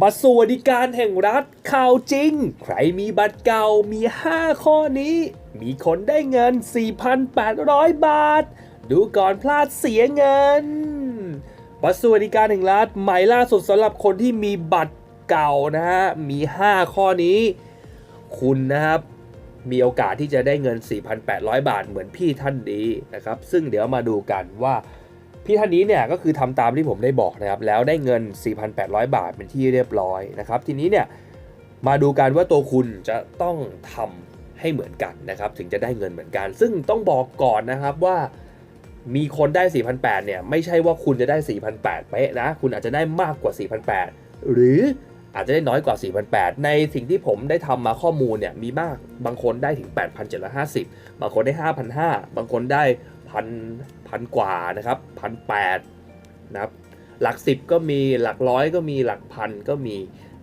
บัตรสวัสดิการแห่งรัฐข่าวจริง ใครมีบัตรเก่ามี 5 ข้อนี้ มีคนได้เงิน 4,800 บาท ดูก่อนพลาดเสียเงิน บัตรสวัสดิการแห่งรัฐใหม่ล่าสุดสำหรับคนที่มีบัตรเก่านะฮะ มี 5 ข้อนี้ คุณนะครับ มีโอกาสที่จะได้เงิน 4,800 บาทเหมือนพี่ท่านนี้นะครับ ซึ่งเดี๋ยวมาดูกันว่า พี่ท่านนี้เนี่ยก็คือทำตามที่ผมได้บอกนะครับแล้วได้เงิน 4,800 บาทเป็นที่เรียบร้อยนะครับทีนี้เนี่ยมาดูกันว่าตัวคุณจะต้องทำให้เหมือนกันนะครับถึงจะได้เงินเหมือนกัน ซึ่งต้องบอกก่อนนะครับว่ามีคนได้ 4,800เนี่ยไม่ใช่ว่าคุณจะได้ 4,800เป๊ะนะคุณอาจจะได้มากกว่า 4,800 หรืออาจจะได้น้อยกว่า 4,800 ในสิ่งที่ผมได้ทำมาข้อมูลเนี่ยมีมากบางคนได้ถึง 8,750 บางคนได้ 5,500 บางคนได้ พันพันกว่านะครับพันแปดนะครับหลักสิบก็มีหลักร้อยก็มีหลักพันก็มี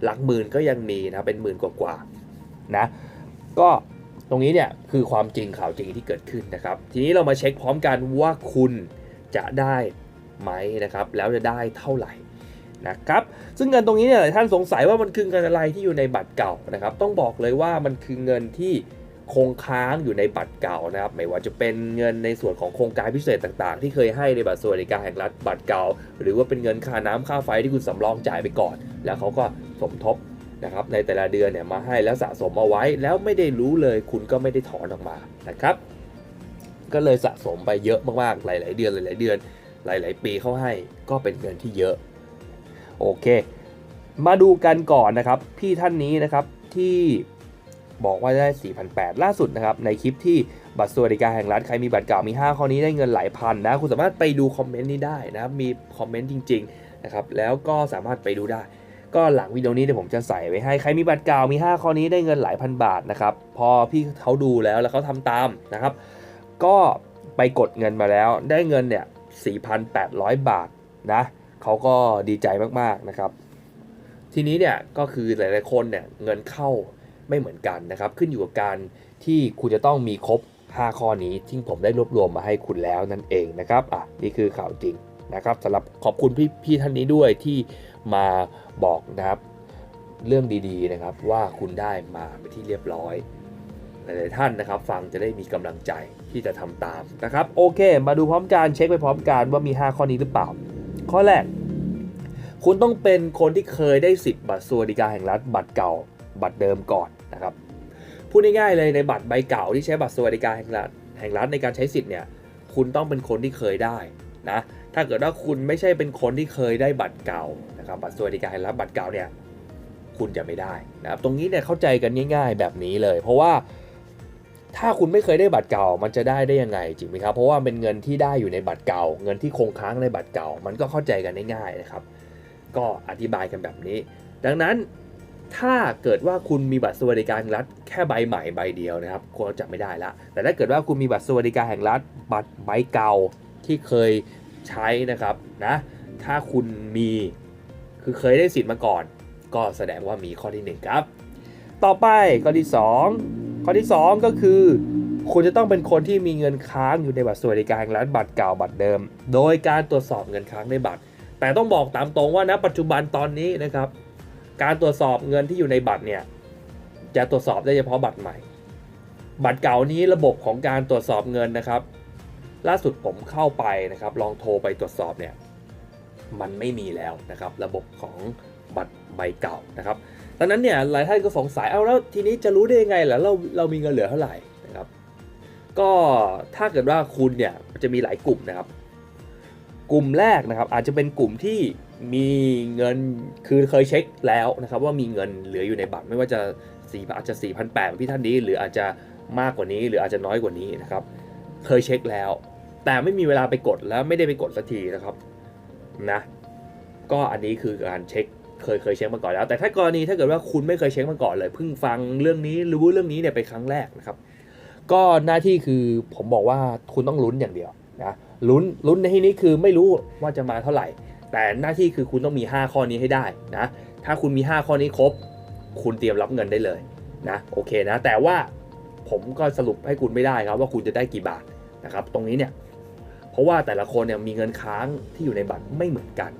หลักหมื่นก็ยังมีนะเป็นหมื่นกว่าๆนะก็ตรงนี้เนี่ยคือความจริงข่าวจริงที่เกิดขึ้นนะครับ ทีนี้เรามาเช็คพร้อมกันว่าคุณจะได้ไหมนะครับ แล้วจะได้เท่าไหร่นะครับ ซึ่งเงินตรงนี้เนี่ยหลายท่านสงสัยว่ามันคือเงินอะไรที่อยู่ในบัตรเก่านะครับ ต้องบอกเลยว่ามันคือเงินที่ คงค้างอยู่ในบัตรเก่านะครับไม่ว่าจะเป็นเงินในส่วนของโครงการพิเศษต่างๆ ที่เคยให้ในบัตรสวัสดิการแห่งรัฐบัตรเก่า หรือว่าเป็นเงินค่าน้ำค่าไฟที่คุณสำรองจ่ายไปก่อน แล้วเขาก็สมทบนะครับในแต่ละเดือนเนี่ยมาให้แล้วสะสมเอาไว้ แล้วไม่ได้รู้เลยคุณก็ไม่ได้ถอนออกมานะครับก็เลยสะสมไปเยอะมากๆหลาย ๆ เดือนหลาย ๆ เดือน หลาย ๆ ปีเข้าให้ก็เป็นเงินที่เยอะโอเค มาดูกันก่อนนะครับ พี่ท่านนี้นะครับที่ บอกว่าได้ 4,800 ล่าสุดนะครับ ในคลิปที่บัตรสวัสดิการแห่งรัฐใครมีบัตรเก่ามี 5 ข้อนี้ได้เงินหลายพันนะ คุณสามารถไปดูคอมเมนต์นี้ได้นะครับ มีคอมเมนต์จริงๆนะครับ แล้วก็สามารถไปดูได้ ก็หลังวิดีโอนี้เดี๋ยวผมจะใส่ไว้ให้ ใครมีบัตรเก่ามี 5 ข้อนี้ได้เงินหลายพันบาทนะครับ พอพี่เขาดูแล้วแล้วเขาทำตามนะครับ ก็ไปกดเงินมาแล้ว ได้เงินเนี่ย4,800 บาทนะ เขาก็ดีใจมากๆนะครับ ทีนี้เนี่ยก็คือหลายๆคนเนี่ยเงินเข้า ไม่เหมือนกันนะครับ ขึ้นอยู่กับการที่คุณจะต้องมีครบ 5 ข้อนี้ที่ผมได้รวบรวมมาให้คุณแล้วนั่นเองนะครับอะนี่คือข่าวจริงนะครับสำหรับขอบคุณพี่พี่ท่านนี้ด้วยที่มาบอกนะครับ เรื่องดีๆนะครับว่าคุณได้มาเป็นที่เรียบร้อยหลายๆท่านนะครับ ฟังจะได้มีกำลังใจที่จะทำตามนะครับ โอเค มาดูพร้อมกันเช็คไปพร้อมกันว่ามี 5 ข้อนี้หรือเปล่า ข้อแรก คุณต้องเป็นคนที่เคยได้สิทธิ์บัตรสวัสดิการแห่งรัฐบัตรเก่า บัตรเดิมก่อนนะครับพูดง่ายๆเลยในบัตรใบเก่าที่ใช้บัตรสวัสดิการแห่งรัฐแห่งรัฐในการใช้สิทธิ์เนี่ยคุณต้องเป็นคนที่เคยได้นะถ้าเกิดว่าคุณไม่ใช่เป็นคนที่เคยได้บัตรเก่านะครับบัตรสวัสดิการแห่งรัฐบัตรเก่าเนี่ยคุณจะไม่ได้นะครับตรงนี้เนี่ยเข้าใจกันง่าย ๆ แบบนี้เลย เพราะว่าถ้าคุณไม่เคยได้บัตรเก่า มันจะได้ได้ยังไงจริงไหมครับเพราะว่าเป็นเงินที่ได้อยู่ในบัตรเก่า เงินที่คงค้างในบัตรเก่า มันก็เข้าใจกันได้ง่ายนะครับ ก็อธิบายกันแบบนี้ ดังนั้น ถ้าเกิดว่าคุณมีบัตรสวัสดิการแห่งรัฐแค่ใบใหม่ใบเดียวนะครับคุณจะไม่ได้ละแต่ถ้าเกิดว่าคุณมีบัตรสวัสดิการแห่งรัฐบัตรใบเก่าที่เคยใช้นะครับนะถ้าคุณมีคือเคยได้สิทธิ์มาก่อน ก็แสดงว่ามีข้อที่หนึ่งครับ ต่อไปข้อที่สองข้อที่สองก็คือคุณจะต้องเป็นคนที่มีเงินค้างอยู่ในบัตรสวัสดิการแห่งรัฐบัตรเก่าบัตรเดิม โดยการตรวจสอบเงินค้างในบัตร แต่ต้องบอกตามตรงว่าณปัจจุบันตอนนี้นะครับ การตรวจสอบเงินที่อยู่ในบัตรเนี่ยจะตรวจสอบได้เฉพาะบัตรใหม่ บัตรเก่านี้ระบบของการตรวจสอบเงินนะครับ ล่าสุดผมเข้าไปนะครับ ลองโทรไปตรวจสอบเนี่ยมันไม่มีแล้วนะครับ ระบบของบัตรใบเก่านะครับดังนั้นเนี่ยหลายท่านก็สงสัยเอาแล้วทีนี้จะรู้ได้ยังไงล่ะเราเรามีเงินเหลือเท่าไหร่นะครับ ก็ถ้าเกิดว่าคุณเนี่ยจะมีหลายกลุ่มนะครับ กลุ่มแรกนะครับ อาจจะเป็นกลุ่มที่ มีเงินคือเคยเช็คแล้วนะครับว่ามีเงินเหลืออยู่ในบัตรไม่ว่าจะสี่อาจจะ4 8 0 0พี่ท่านนี้ หรืออาจจะมากกว่านี้ หรืออาจจะน้อยกว่านี้นะครับเคยเช็คแล้ว แต่ไม่มีเวลาไปกดแล้วไม่ได้ไปกดสักทีนะครับนะก็อันนี้คือการเช็คเคยเคยเช็คมาก่อนแล้ว แต่ถ้ากรณีถ้าเกิดว่าคุณไม่เคยเช็คมาก่อนเลยเพิ่งฟังเรื่องนี้รู้เรื่องนี้เนี่ยเป็นครั้งแรกนะครับ ก็หน้าที่คือผมบอกว่าคุณต้องลุ้นอย่างเดียวนะลุ้นลุ้นในที่นี้คือไม่รู้ว่าจะมาเท่าไหร่ แต่หน้าที่คือคุณต้องมี 5 ข้อนี้ให้ได้นะถ้าคุณมี 5 ข้อนี้ครบ คุณเตรียมรับเงินได้เลยนะโอเคนะ แต่ว่าผมก็สรุปให้คุณไม่ได้ครับว่าคุณจะได้กี่บาทนะครับตรงนี้เนี่ยเพราะว่าแต่ละคนเนี่ยมีเงินค้างที่อยู่ในบัตรไม่เหมือนกัน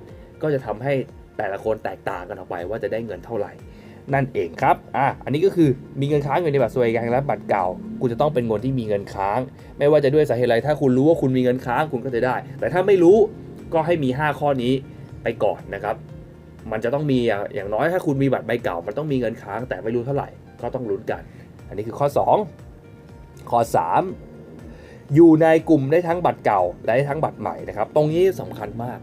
ก็จะทำให้แต่ละคนแตกต่างกันออกไปว่าจะได้เงินเท่าไหร่ นั่นเองครับอะอันนี้ก็คือมีเงินค้างอยู่ในบัตรสวัสดิการแห่งรัฐบัตรเก่า คุณจะต้องเป็นคนที่มีเงินค้าง ไม่ว่าจะด้วยสาเหตุอะไรถ้าคุณรู้ว่าคุณมีเงินค้างคุณก็จะได้ แต่ถ้าไม่รู้ ก็ให้มี 5 ข้อนี้ไปก่อนนะครับ มันจะต้องมีอย่างน้อยถ้าคุณมีบัตรใบเก่า มันต้องมีเงินค้างแต่ไม่รู้เท่าไหร่ก็ต้องลุ้นกัน อันนี้คือข้อ 2 ข้อ 3 อยู่ในกลุ่มได้ทั้งบัตรเก่าและได้ทั้งบัตรใหม่นะครับ ตรงนี้สำคัญมาก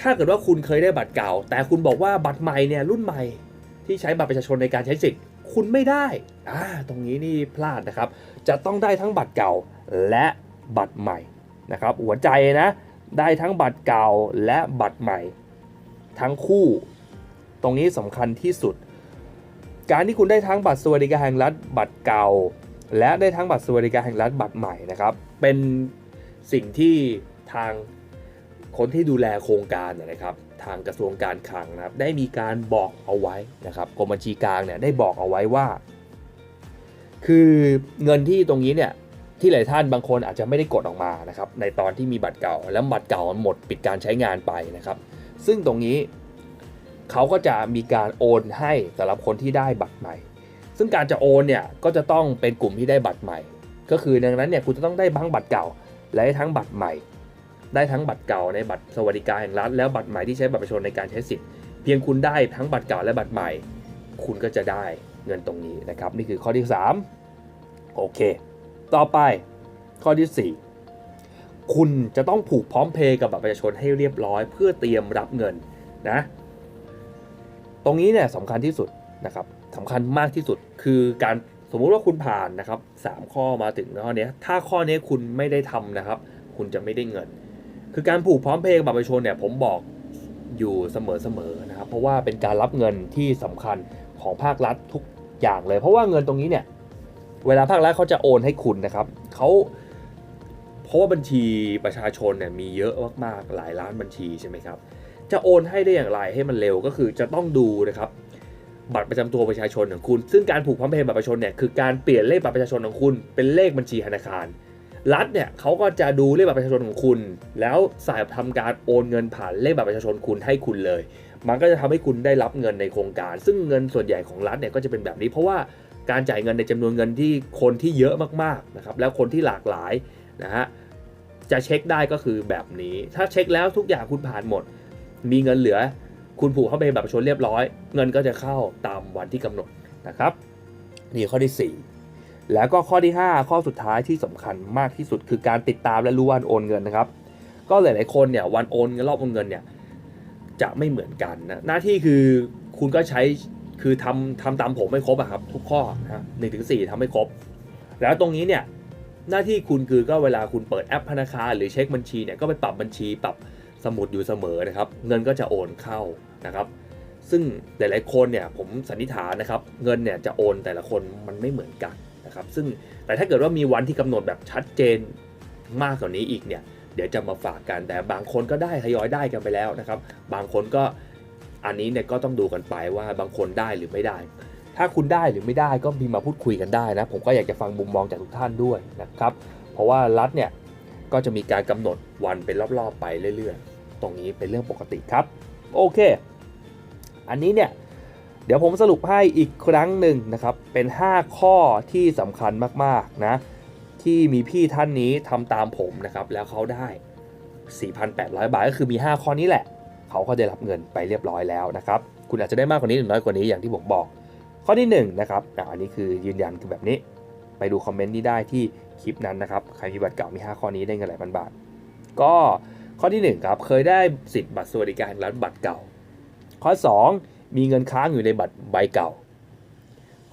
ถ้าเกิดว่าคุณเคยได้บัตรเก่า แต่คุณบอกว่าบัตรใหม่เนี่ยรุ่นใหม่ที่ใช้บัตรประชาชนในการใช้สิทธิ์คุณไม่ได้อ่าตรงนี้นี่พลาดนะครับ จะต้องได้ทั้งบัตรเก่าและบัตรใหม่นะครับหัวใจนะ ได้ทั้งบัตรเก่าและบัตรใหม่ ทั้งคู่ ตรงนี้สำคัญที่สุด การที่คุณได้ทั้งบัตรสวัสดิการแห่งรัฐบัตรเก่า และได้ทั้งบัตรสวัสดิการแห่งรัฐบัตรใหม่นะครับ เป็นสิ่งที่ทางคนที่ดูแลโครงการนะครับ ทางกระทรวงการคลังนะครับ ได้มีการบอกเอาไว้นะครับกรมบัญชีกลางเนี่ยได้บอกเอาไว้ว่า คือเงินที่ตรงนี้เนี่ย ที่หลายท่านบางคนอาจจะไม่ได้กดออกมานะครับในตอนที่มีบัตรเก่า แล้วบัตรเก่าหมดปิดการใช้งานไปนะครับ ซึ่งตรงนี้เขาก็จะมีการโอนให้สำหรับคนที่ได้บัตรใหม่ ซึ่งการจะโอนเนี่ยก็จะต้องเป็นกลุ่มที่ได้บัตรใหม่ ก็คือดังนั้นเนี่ยคุณจะต้องได้ทั้งบัตรเก่า และได้ทั้งบัตรใหม่ ได้ทั้งบัตรเก่าในบัตรสวัสดิการแห่งรัฐแล้วบัตรใหม่ที่ใช้บัตรประชาชนในการใช้สิทธิ์เพียงคุณได้ทั้งบัตรเก่าและบัตรใหม่ คุณก็จะได้เงินตรงนี้นะครับ นี่คือข้อที่ 3 โอเค ต่อไปข้อที่ 4 คุณจะต้องผูกพร้อมเพย์กับบัตรประชาชนให้เรียบร้อย เพื่อเตรียมรับเงินนะตรงนี้เนี่ยสำคัญที่สุดนะครับสำคัญมากที่สุดคือการสมมุติว่าคุณผ่านนะครับสามข้อมาถึงข้อนี้ถ้าข้อนี้คุณไม่ได้ทำนะครับ คุณจะไม่ได้เงิน คือการผูกพร้อมเพย์กับบัตรประชาชนเนี่ยผมบอกอยู่เสมอๆนะครับ เพราะว่าเป็นการรับเงินที่สำคัญของภาครัฐทุกอย่างเลย เพราะว่าเงินตรงนี้เนี่ย เวลาภาครัฐเขาจะโอนให้คุณนะครับเขาเพราะว่าบัญชีประชาชนเนี่ยมีเยอะมากๆหลายล้านบัญชีใช่ไหมครับจะโอนให้ได้อย่างไรให้มันเร็วก็คือจะต้องดูนะครับบัตรประจำตัวประชาชนของคุณ ซึ่งการผูกพร้อมเพย์บัตรประชาชนเนี่ยคือการเปลี่ยนเลขบัตรประชาชนของคุณ เป็นเลขบัญชีธนาคาร รัฐเนี่ยเขาก็จะดูเลขบัตรประชาชนของคุณ แล้วสายทำการโอนเงินผ่านเลขบัตรประชาชนคุณให้คุณเลย มันก็จะทำให้คุณได้รับเงินในโครงการ ซึ่งเงินส่วนใหญ่ของรัฐเนี่ยก็จะเป็นแบบนี้เพราะว่า การจ่ายเงินในจำนวนเงินที่คนที่เยอะมากๆนะครับแล้วคนที่หลากหลายนะฮะจะเช็คได้ก็คือแบบนี้ ถ้าเช็คแล้วทุกอย่างคุณผ่านหมด มีเงินเหลือ คุณผูกเข้าไปบัตรประชาชนเรียบร้อย เงินก็จะเข้าตามวันที่กำหนดนะครับนี่ข้อที่ 4 แล้วก็ข้อที่ 5 ข้อสุดท้ายที่สำคัญมากที่สุดคือการติดตามและรู้วันโอนเงินนะครับ ก็หลายๆคนเนี่ยวันโอนเงินรอบโอนเงินเนี่ยจะไม่เหมือนกันนะหน้าที่คือคุณก็ใช้ คือทำทำตามผมไม่ครบอะครับ ทุกข้อนะหนึ่งถึงสี่ทำไม่ครบ แล้วตรงนี้เนี่ยหน้าที่คุณคือก็เวลาคุณเปิดแอปธนาคารหรือเช็คบัญชีเนี่ยก็ไปปรับบัญชีปรับสมุดอยู่เสมอนะครับ เงินก็จะโอนเข้านะครับ ซึ่งหลายๆคนเนี่ยผมสันนิษฐานนะครับ เงินเนี่ยจะโอนแต่ละคนมันไม่เหมือนกันนะครับ ซึ่งแต่ถ้าเกิดว่ามีวันที่กำหนดแบบชัดเจนมากกว่านี้อีกเนี่ยเดี๋ยวจะมาฝากกันแต่บางคนก็ได้ทยอยได้กันไปแล้วนะครับ บางคนก็ อันนี้เนี่ยก็ต้องดูกันไปว่าบางคนได้หรือไม่ได้ ถ้าคุณได้หรือไม่ได้ก็พิมพ์มาพูดคุยกันได้นะ ผมก็อยากจะฟังมุมมองจากทุกท่านด้วยนะครับ เพราะว่ารัฐเนี่ยก็จะมีการกำหนดวันเป็นรอบๆไปเรื่อยๆ ตรงนี้เป็นเรื่องปกติครับ โอเค อันนี้เนี่ยเดี๋ยวผมสรุปให้อีกครั้งหนึ่งนะครับ เป็น 5 ข้อที่สำคัญมากๆนะ ที่มีพี่ท่านนี้ทำตามผมนะครับ แล้วเขาได้ 4,800 บาทก็คือมี 5 ข้อนี้แหละ เขาก็ได้รับเงินไปเรียบร้อยแล้วนะครับคุณอาจจะได้มากกว่านี้หรือน้อยกว่านี้อย่างที่ผมบอก ข้อที่1นะครับอันนี้คือยืนยันคือแบบนี้ ไปดูคอมเมนต์นี้ได้ที่คลิปนั้นนะครับใครมีบัตรเก่ามี 5 ข้อนี้ได้เงินหลายพันบาท ก็ข้อที่1ครับเคยได้สิทธิ์บัตรสวัสดิการแห่งรัฐบัตรเก่า ข้อ 2 มีเงินค้างอยู่ในบัตรใบเก่า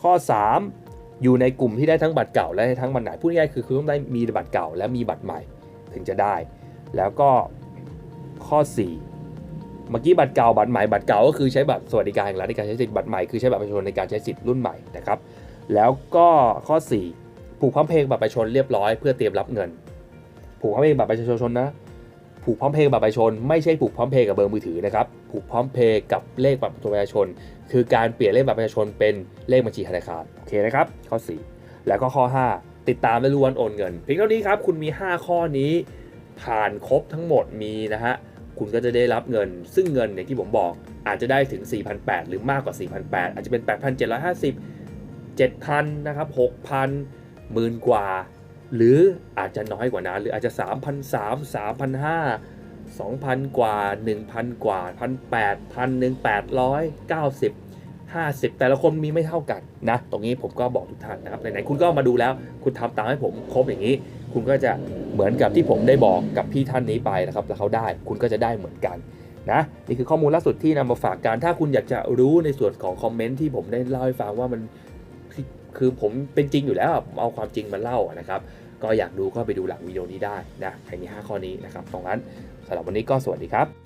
ข้อ 3 อยู่ในกลุ่มที่ได้ทั้งบัตรเก่าและทั้งบัตรใหม่พูดง่ายคือคุณต้องได้มีบัตรเก่าและมีบัตรใหม่ ถึงจะได้ แล้วก็ข้อ 4 เมื่อกี้บัตรเก่าบัตรใหม่บัตรเก่าก็คือใช้บัตรสวัสดิการแห่งรัฐในการใช้สิทธิ์บัตรใหม่คือใช้บัตรประชาชนในการใช้สิทธิ์รุ่นใหม่นะครับแล้วก็ข้อ 4 ผูกพร้อมเพลงบัตรประชาชนเรียบร้อยเพื่อเตรียมรับเงิน ผูกพร้อมเพลงบัตรประชาชนนะผูกพร้อมเพย์บัตรประชาชนไม่ใช่ผูกพร้อมเพย์กับเบอร์มือถือนะครับผูกพร้อมเพย์กับเลขบัตรประชาชน คือการเปลี่ยนเลขบัตรประชาชนเป็นเลขบัญชีธนาคารโอเคนะครับข้อ 4 แล้วก็ข้อ 5 ติดตามและรู้วันโอนเงินเพียงเท่านี้ครับคุณมี 5 ข้อนี้ผ่านครบทั้งหมดมีนะฮะ คุณก็จะได้รับเงิน ซึ่งเงินเนี่ยที่ผมบอกอาจจะได้ถึง 4,800 หรือมากกว่า 4,800 อาจจะเป็น 8,750 7,000 นะครับ 6,000หมื่นกว่า หรืออาจจะน้อยกว่านั้น หรืออาจจะ 3,300 3,500 2,000 กว่า 1,000 กว่า 1,800 1,890 50 แต่ละคนมีไม่เท่ากันนะ ตรงนี้ผมก็บอกทุกท่านนะครับไหนๆคุณก็มาดูแล้ว คุณทำตามให้ผมครบอย่างนี้ คุณก็จะเหมือนกับที่ผมได้บอกกับพี่ท่านนี้ไปนะครับแล้วเขาได้คุณก็จะได้เหมือนกันนะนี่คือข้อมูลล่าสุดที่นำมาฝากกันถ้าคุณอยากจะรู้ในส่วนของคอมเมนต์ที่ผมได้เล่าให้ฟังว่ามันคือผมเป็นจริงอยู่แล้วเอาความจริงมาเล่านะครับ ก็อยากดูก็ไปดูหลังวิดีโอนี้ได้นะใครมี5ข้อนี้นะครับตรงนั้นสำหรับวันนี้ก็สวัสดีครับ